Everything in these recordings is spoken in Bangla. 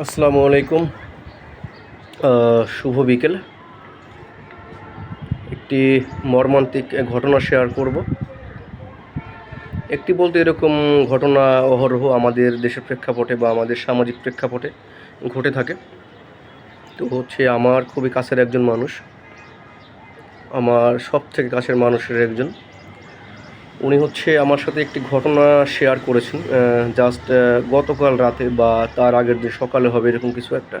আসসালামু আলাইকুম। শুভ বিকেল। একটি মর্মান্তিক ঘটনা শেয়ার করব। একটি বলতে এরকম ঘটনা অহরহ আমাদের দেশের প্রেক্ষাপটে বা আমাদের সামাজিক প্রেক্ষাপটে ঘটে থাকে। তো হচ্ছে আমার খুবই কাছের একজন মানুষ। আমার সব থেকে কাছের মানুষের একজন। উনি হচ্ছে আমার সাথে একটি ঘটনা শেয়ার করেছেন জাস্ট গতকাল রাতে বা তার আগের দিন সকালে হবে এরকম কিছু একটা।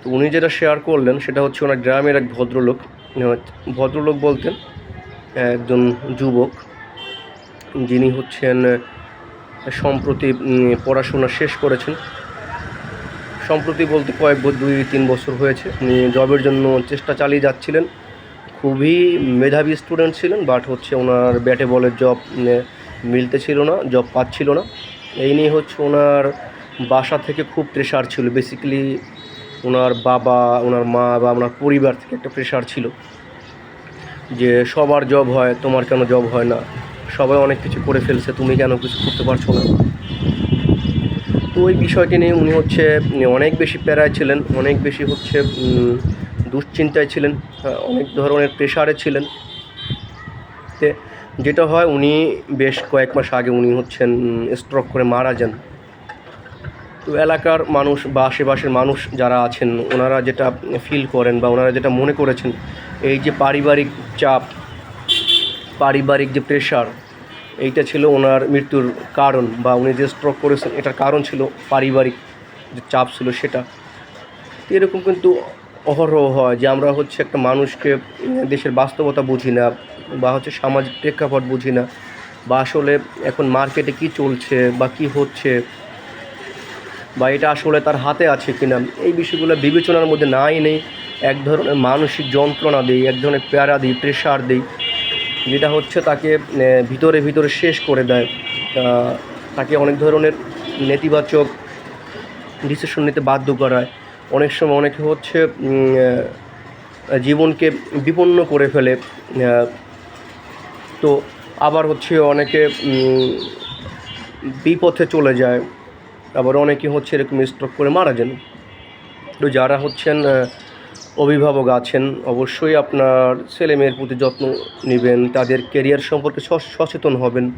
তো উনি যেটা শেয়ার করলেন সেটা হচ্ছে ওনার গ্রামের এক ভদ্রলোক। ভদ্রলোক বলতেন, একজন যুবক, যিনি হচ্ছেন, সম্প্রতি পড়াশোনা শেষ করেছেন। সম্প্রতি বলতে কয়েক দুই, তিন বছর হয়েছে। উনি জবের জন্য চেষ্টা চালিয়ে যাচ্ছিলেন। খুবই মেধাবী স্টুডেন্ট ছিলেন বাট হচ্ছে ওনার ব্যাটে বলের জব মিলতে ছিল না জব পাচ্ছিল না। এই নিয়ে হচ্ছে ওনার বাসা থেকে খুব প্রেশার ছিল। বেসিক্যালি ওনার বাবা, ওনার মা বা ওনার পরিবার থেকে একটা প্রেশার ছিল যে সবার জব হয়, তোমার কেন জব হয় না? সবাই অনেক কিছু করে ফেলছে, তুমি কেন কিছু করতে পারছ না? তো ওই বিষয়টি নিয়ে উনি হচ্ছে অনেক বেশি প্যারায় ছিলেন, অনেক বেশি হচ্ছে দুশ্চিন্তায় ছিলেন অনেক ধরনের প্রেশারে ছিলেন। যেটা হয়, উনি বেশ কয়েক মাস আগে উনি হচ্ছেন স্ট্রোক করে মারা যান। তো এলাকার মানুষ বা আশেপাশের মানুষ যারা আছেন, ওনারা যেটা ফিল করেন বা ওনারা যেটা মনে করেছেন, এই যে পারিবারিক চাপ, পারিবারিক যে প্রেশার এইটা ছিল ওনার মৃত্যুর কারণ বা উনি যে স্ট্রোক করেছেন, এটার কারণ ছিল পারিবারিক যে চাপ ছিল সেটা। এরকম কিন্তু অহরহ হয় যে আমরা হচ্ছে একটা মানুষকে দেশের বাস্তবতা বুঝি না বা হচ্ছে সামাজিক প্রেক্ষাপট বুঝি না বা আসলে এখন মার্কেটে কি চলছে বা কি হচ্ছে বা এটা আসলে তার হাতে আছে কি না এই বিষয়গুলো বিবেচনার মধ্যে নাই নেই। এক ধরনের মানসিক যন্ত্রণা দিই, এক ধরনের প্যারা দিই প্রেশার দিই, যেটা হচ্ছে তাকে ভিতরে ভিতরে শেষ করে দেয়। তাকে অনেক ধরনের নেতিবাচক ডিসিশন নিতে বাধ্য করায়। অনেক সময় অনেকে হচ্ছে জীবনকে বিপন্ন করে ফেলে তো আবার হচ্ছে অনেকে বিপথে চলে যায়, আবার অনেকে হচ্ছে এরকম স্ট্রোক করে মারা যান। তো যারা হচ্ছেন অভিভাবক আছেন, অবশ্যই আপনার ছেলে মেয়ের প্রতি যত্ন নেবেন, তাদের কেরিয়ার সম্পর্কে সচ- সচেতন হবেন।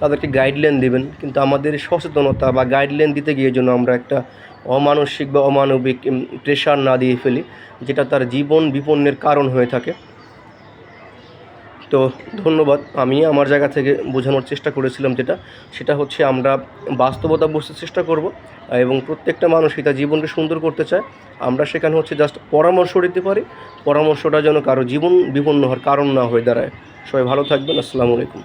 তাদেরকে গাইডলাইন দেবেন। কিন্তু আমাদের সচেতনতা বা গাইডলাইন দিতে গিয়ে যেন আমরা একটা অমানসিক বা অমানবিক প্রেশার না দিয়ে ফেলি, যেটা তার জীবন বিপন্নের কারণ হয়ে থাকে। তো ধন্যবাদ। আমি আমার জায়গা থেকে বোঝানোর চেষ্টা করেছিলাম যেটা। সেটা হচ্ছে আমরা বাস্তবতা বুঝতে চেষ্টা করব এবং প্রত্যেকটা মানুষই তার জীবনকে সুন্দর করতে চায়। আমরা সেখানে হচ্ছে জাস্ট পরামর্শ দিতে পারি। পরামর্শটা যেন কারও জীবন বিপন্ন হওয়ার কারণ না হয়ে দাঁড়ায়। সবাই ভালো থাকবেন। আসসালামু আলাইকুম।